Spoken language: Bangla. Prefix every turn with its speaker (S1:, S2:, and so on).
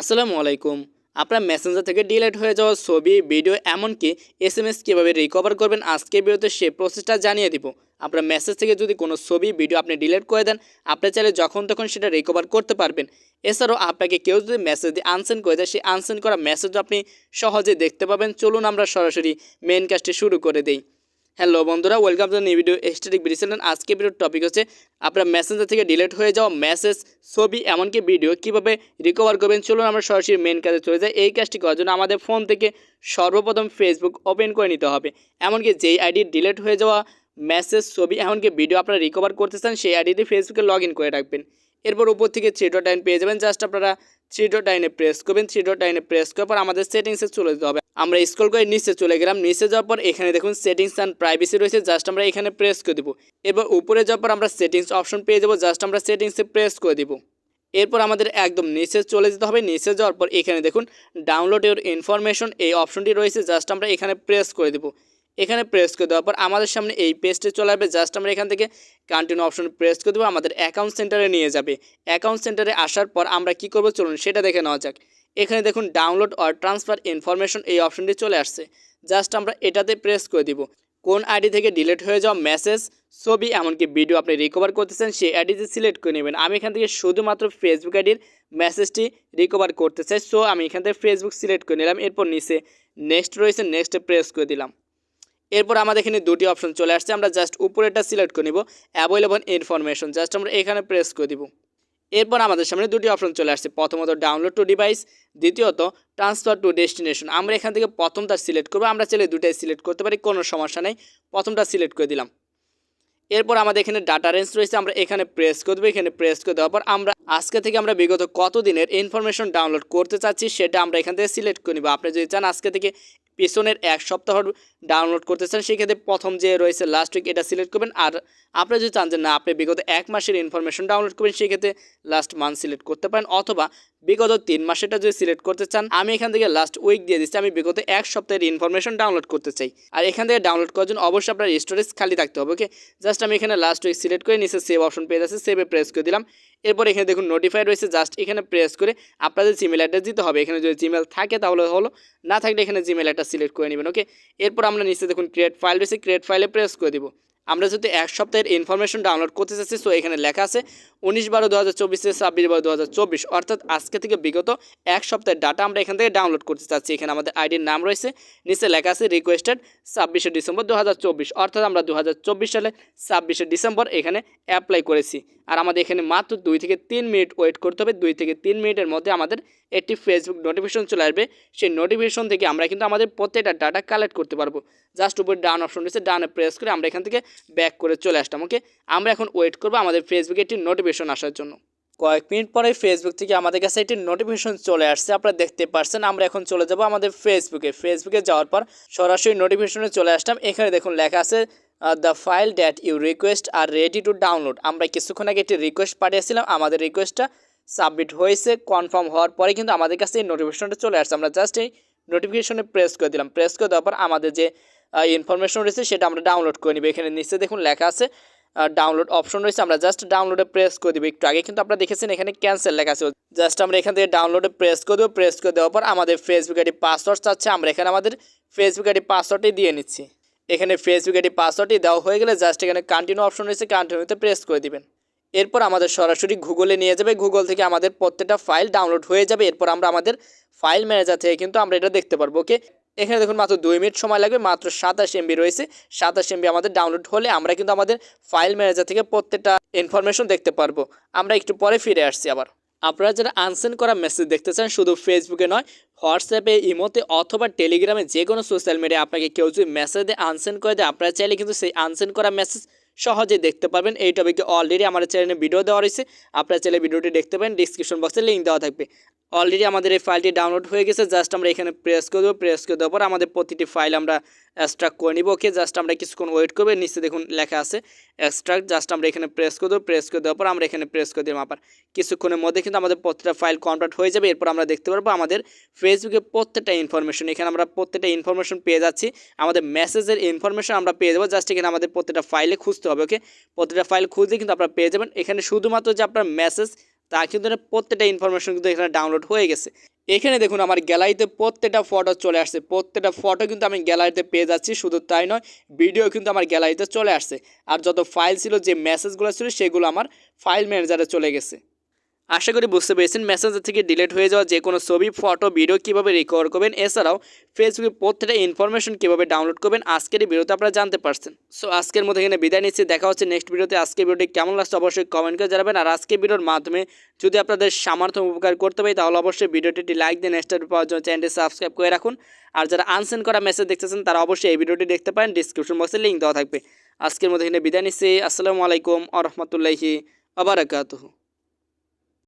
S1: আসসালামু আলাইকুম। আপনার মেসেঞ্জার থেকে ডিলেট হয়ে যাওয়া ছবি ভিডিও এমনকি এস এম এস কীভাবে রিকভার করবেন আজকের ভিডিওতে সে প্রসেসটা জানিয়ে দিব। আপনার মেসেজ থেকে যদি কোনো ছবি ভিডিও আপনি ডিলিট করে দেন, আপনি চাইলে যখন তখন সেটা রিকভার করতে পারবেন। এছাড়াও আপনাকে কেউ যদি মেসেজ দিয়ে আনসেন্ড করে দেয়, সেই আনসেন্ড করা মেসেজও আপনি সহজে দেখতে পাবেন। চলুন আমরা সরাসরি মেন কাজটি শুরু করে দিই। হ্যালো বন্ধুরা welcome to new video static বিডিসেন আজকে ভিডিওর টপিক হচ্ছে, আপনার মেসেঞ্জার থেকে ডিলিট হয়ে যাওয়া মেসেজ ছবি, এমনকি ভিডিও কীভাবে রিকভার করবেন? চলুন আমরা সরাসরি মেন কাজে চলে যাই। এই কাজটি করার জন্য আমাদের ফোন থেকে সর্বপ্রথম ফেসবুক ওপেন করে নিতে হবে। এমনকি যেই আইডি ডিলিট হয়ে যাওয়া মেসেজ ছবি, এমনকি ভিডিও আপনারা রিকভার করতে চান, সেই আইডিতে ফেসবুকে লগ করে রাখবেন। এরপর উপর থেকে থ্রি ডট লাইন পেয়ে যাবেন। জাস্ট আপনারা থ্রি ডট লাইনে প্রেস করবেন। থ্রি ডট লাইনে প্রেস করার পর আমাদের সেটিংসে চলে যেতে হবে। আমরা স্ক্রল করে নিচে চলে গেলাম। নিচে যাওয়ার পর এখানে দেখুন সেটিংস অ্যান্ড প্রাইভেসি রয়েছে। জাস্ট আমরা এখানে প্রেস করে দেবো। এরপর উপরে যাওয়ার পর আমরা সেটিংস অপশন পেয়ে যাব। জাস্ট আমরা সেটিংসে প্রেস করে দেবো। এরপর আমাদের একদম নিচে চলে যেতে হবে। নিচে যাওয়ার পর এখানে দেখুন ডাউনলোড ইউর ইনফরমেশন এই অপশনটি রয়েছে। জাস্ট আমরা এখানে প্রেস করে দেবো। এখানে প্রেস করে দেওয়ার পর আমাদের সামনে এই পেজটি চলে আসবে। জাস্ট আমরা এখান থেকে কন্টিনিউ অপশন প্রেস করে দেবো, আমাদের অ্যাকাউন্ট সেন্টারে নিয়ে যাবে। অ্যাকাউন্ট সেন্টারে আসার পর আমরা কি করব? চলুন সেটা দেখে নেওয়া যাক। এখানে দেখুন ডাউনলোড অর ট্রান্সফার ইনফরমেশন এই অপশনটি চলে আসছে। জাস্ট আমরা এটাতে প্রেস করে দিব। কোন আইডি থেকে ডিলিট হয়ে যাওয়া মেসেজ ছবি, এমনকি ভিডিও আপনি রিকভার করতেছেন, সেই আইডিতে সিলেক্ট করে নেবেন। আমি এখান থেকে শুধুমাত্র ফেসবুক আইডির মেসেজটি রিকভার করতে চাই সো আমি এখান থেকে ফেসবুক সিলেক্ট করে নিলাম। এরপর নিচে নেক্সট রয়েছে নেক্সটে প্রেস করে দিলাম। এরপর আমাদের এখানে দুটি অপশন চলে আসছে, আমরা জাস্ট উপরেটা সিলেক্ট করে নিব অ্যাভেলেবল ইনফরমেশন জাস্ট আমরা এখানে প্রেস করে দিব। এরপর আমাদের সামনে দুটি অপশন চলে আসছে, প্রথমত ডাউনলোড টু ডিভাইস দ্বিতীয়ত ট্রান্সফার টু ডেস্টিনেশন আমরা এখান থেকে প্রথমটা সিলেক্ট করব, আমরা চাইলে দুটাই সিলেক্ট করতে পারি, কোনো সমস্যা নেই, প্রথমটা সিলেক্ট করে দিলাম। এরপর আমাদের এখানে ডাটা রেঞ্জ রয়েছে, আমরা এখানে প্রেস করে দেবো, এখানে প্রেস করে দেওয়ার পর আমরা আজকে থেকে আমরা বিগত কত দিনের ইনফরমেশন ডাউনলোড করতে চাচ্ছি, সেটা আমরা এখান থেকে সিলেক্ট করে নিব। আপনি যদি চান আজকে থেকে পিছনের এক সপ্তাহ ডাউনলোড করতে চান সেক্ষেত্রে প্রথম যে রয়েছে লাস্ট উইক এটা সিলেক্ট করবেন। আর আপনি যদি চান যে না, আপনি বিগত এক মাসের ইনফরমেশন ডাউনলোড করবেন, সেক্ষেত্রে লাস্ট মান্থ সিলেক্ট করতে পারেন। অথবা বিগত তিন মাসেরটা যদি সিলেক্ট করতে চান, আমি এখান থেকে লাস্ট উইক দিয়ে দিচ্ছি, আমি বিগত এক সপ্তাহের ইনফরমেশন ডাউনলোড করতে চাই। আর এখান থেকে ডাউনলোড করার জন্য অবশ্যই আপনার স্টোরেজ খালি থাকতে হবে ওকে জাস্ট আমি এখানে লাস্ট উইক সিলেক্ট করে নিচে সেভ অপশন পেয়ে যাচ্ছে সেভে প্রেস করে দিলাম। এরপর এখানে দেখুন নোটিফাই রয়েছে জাস্ট এখানে প্রেস করে আপনাদের জিমেল অ্যাড্রেস দিতে হবে। এখানে যদি জিমেল থাকে তাহলে হলো, না থাকলে এখানে জিমেল অ্যাড্রেস সিলেক্ট করে নেবেন ওকে এরপর আমরা নিচে দেখুন ক্রিয়েট ফাইল রয়েছে ক্রিয়েট ফাইলে প্রেস করে দিব। আমরা যদি এক সপ্তাহের ইনফরমেশন ডাউনলোড করতে চাচ্ছি সো এখানে লেখা আছে উনিশ বারো দু হাজার চব্বিশ থেকে ছাব্বিশ বারো দু হাজার চব্বিশ। অর্থাৎ আজকে থেকে বিগত এক সপ্তাহের ডাটা আমরা এখান থেকে ডাউনলোড করতে চাচ্ছি। এখানে আমাদের আইডির নাম রয়েছে, নিচে লেখা আছে রিকোয়েস্টেড ছাব্বিশে ডিসেম্বর দু হাজার চব্বিশ। অর্থাৎ আমরা দু হাজার চব্বিশ সালে ছাব্বিশে ডিসেম্বর এখানে অ্যাপ্লাই করেছি। আর আমাদের এখানে মাত্র দুই থেকে তিন মিনিট ওয়েট করতে হবে। দুই থেকে তিন মিনিটের মধ্যে আমাদের একটি ফেসবুক নোটিফিকেশন চলে আসবে। সেই নোটিফিকেশন থেকে আমরা কিন্তু আমাদের প্রত্যেকটা ডাটা কালেক্ট করতে পারব। জাস্ট উপরে ডান অপশন রয়েছে ডানে প্রেস করে আমরা এখান থেকে ব্যাক করে চলে আসতাম ওকে আমরা এখন ওয়েট করব আমাদের ফেসবুকে একটি নোটিফিকেশন আসার জন্য। কয়েক মিনিট পরে ফেসবুক থেকে আমাদের কাছে একটি নোটিফিকেশন চলে আসছে, আপনারা দেখতে পারছেন। আমরা এখন চলে যাব আমাদের ফেসবুকে ফেসবুকে যাওয়ার পর সরাসরি নোটিফিকেশনে চলে আসলাম। এখানে দেখুন লেখা আছে the file that you request are ready to download আমরা কিছুক্ষণ আগে একটি রিকোয়েস্ট পাঠিয়েছিলাম। আমাদের রিকোয়েস্টটা সাবমিট হয়েছে কনফার্ম হওয়ার পরে কিন্তু আমাদের কাছে এই নোটিফিকেশনটা চলে আসছে। আমরা জাস্ট এই নোটিফিকেশনে প্রেস করে দিলাম। প্রেস করে দেওয়ার পর আমাদের যে ইনফরমেশন রয়েছে সেটা আমরা ডাউনলোড করে নিব। এখানে নিচে দেখুন লেখা আছে ডাউনলোড অপশন রয়েছে। আমরা জাস্ট ডাউনলোডে প্রেস করে দেবো একটু আগে। কিন্তু আপনারা দেখেছেন এখানে ক্যান্সেল লেখা আছে। জাস্ট আমরা এখান থেকে ডাউনলোডে প্রেস করে দেবো। প্রেস করে দেওয়ার পর আমাদের ফেসবুক আইডি পাসওয়ার্ড চাচ্ছে। আমরা এখানে আমাদের ফেসবুক আইডি পাসওয়ার্ডটি দিয়ে নিচ্ছি। এখানে ফেসবুক আইডি পাসওয়ার্ডটি দেওয়া হয়ে গেলে জাস্ট এখানে কন্টিনিউ অপশন রয়েছে। কন্টিনিউতে প্রেস করে দিবেন। এরপর আমাদের সরাসরি গুগলে নিয়ে যাবে। গুগল থেকে আমাদের প্রত্যেকটা ফাইল ডাউনলোড হয়ে যাবে। এরপর আমরা আমাদের ফাইল ম্যানেজার থেকে কিন্তু আমরা এটা দেখতে পারব, ওকে? এখানে দেখুন মাত্র দুই মিনিট সময় লাগবে, মাত্র সাতাশ এমবি রয়েছে। সাতাশ এমবি আমাদের ডাউনলোড হলে আমরা কিন্তু আমাদের ফাইল ম্যানেজার থেকে প্রত্যেকটা ইনফরমেশন দেখতে পারব। আমরা একটু পরে ফিরে আসছি আবার। আপনারা যারা আনসেন্ড করা মেসেজ দেখতে চান, শুধু ফেসবুকে নয় হোয়াটসঅ্যাপে ইমোতে অথবা টেলিগ্রামে যে কোনো সোশ্যাল মিডিয়ায় আপনাকে কেউ যদি মেসেজ দিয়ে আনসেন্ড করে দেয়, আপনারা চাইলে কিন্তু সেই আনসেন্ড করা মেসেজ সহজে দেখতে পারবেন এই টপিকে অলরেডি আমার চ্যানেলে ভিডিও দেওয়া রয়েছে। আপনার চ্যানেলে ভিডিওটি দেখতে পাবেন ডিসক্রিপশন বক্সে লিঙ্ক দেওয়া থাকবে। অলরেডি আমাদের এই ফাইলটি ডাউনলোড হয়ে গেছে জাস্ট আমরা এখানে প্রেস করে দেবো প্রেস করে দেওয়ার পর আমাদের প্রতিটি ফাইল আমরা এক্সট্রাক্ট করে নিব। ওকে জাস্ট আমরা কিছুক্ষণ ওয়েট করব। নিচে দেখুন লেখা আছে এক্সট্রাক্ট জাস্ট আমরা এখানে প্রেস করে দেবো। প্রেস করে দেওয়ার পর আমরা এখানে প্রেস করে দিলাম আবার। কিছুক্ষণের মধ্যে কিন্তু আমাদের প্রত্যেকটা ফাইল কমপ্লিট হয়ে যাবে। এরপর আমরা দেখতে পারব আমাদের ফেসবুকে প্রত্যেকটা ইনফরমেশন এখানে আমরা প্রত্যেকটা ইনফরমেশন পেয়ে যাচ্ছি। আমাদের মেসেজের ইনফরমেশন আমরা পেয়ে যাব। জাস্ট এখানে আমাদের প্রত্যেকটা ফাইলে খুঁজতে হবে ওকে প্রত্যেকটা ফাইল খুঁজলে কিন্তু আপনারা পেয়ে যাবেন। এখানে শুধুমাত্র যে আপনার মেসেজ তা কিন্তু প্রত্যেকটা ইনফরমেশন কিন্তু এখানে ডাউনলোড হয়ে গেছে। এখানে দেখুন আমার গ্যালারিতে প্রত্যেকটা ফটো চলে আসছে। প্রত্যেকটা ফটো কিন্তু আমি গ্যালারিতে পেয়ে যাচ্ছি, শুধু তাই নয়, ভিডিও কিন্তু আমার গ্যালারিতে চলে আসছে। আর যত ফাইল ছিল, যে মেসেজগুলো ছিল, সেগুলো আমার ফাইল ম্যানেজারে চলে গেছে। আশা করি বুঝতে পেরেছেন। মেসেঞ্জার থেকে ডিলিট হয়ে যাওয়া যে কোনো ছবি ফটো ভিডিও কীভাবে রিকভার করবেন, এছাড়াও ফেসবুকে প্রত্যেকটা ইনফরমেশন কীভাবে ডাউনলোড করবেন, আজকের এই ভিডিওতে আপনারা জানতে পারছেন। সো আজকের মধ্যে এখানে বিদায় নিচ্ছি। দেখা হচ্ছে নেক্সট ভিডিওতে। আজকের ভিডিওটি কেমন লাগছে অবশ্যই কমেন্ট করে জানাবেন। আর আজকের ভিডিওর মাধ্যমে যদি আপনাদের সামর্থ্য উপকার করতে পারি, তাহলে অবশ্যই ভিডিওটি একটি লাইক দিয়ে নেক্সট পাওয়ার জন্য চ্যানেলটি সাবস্ক্রাইব করে রাখুন। আর যারা আনসেন্ড করা মেসেজ দেখতেছেন, তারা অবশ্যই এই ভিডিওটি দেখতে পারেন। ডিসক্রিপশন বক্সে লিঙ্ক দেওয়া থাকবে। আজকের মধ্যে এখানে বিদায় নিচ্ছি। আসসালামু আলাইকুম আ রহমতুল্লাহি আবরাকাতহ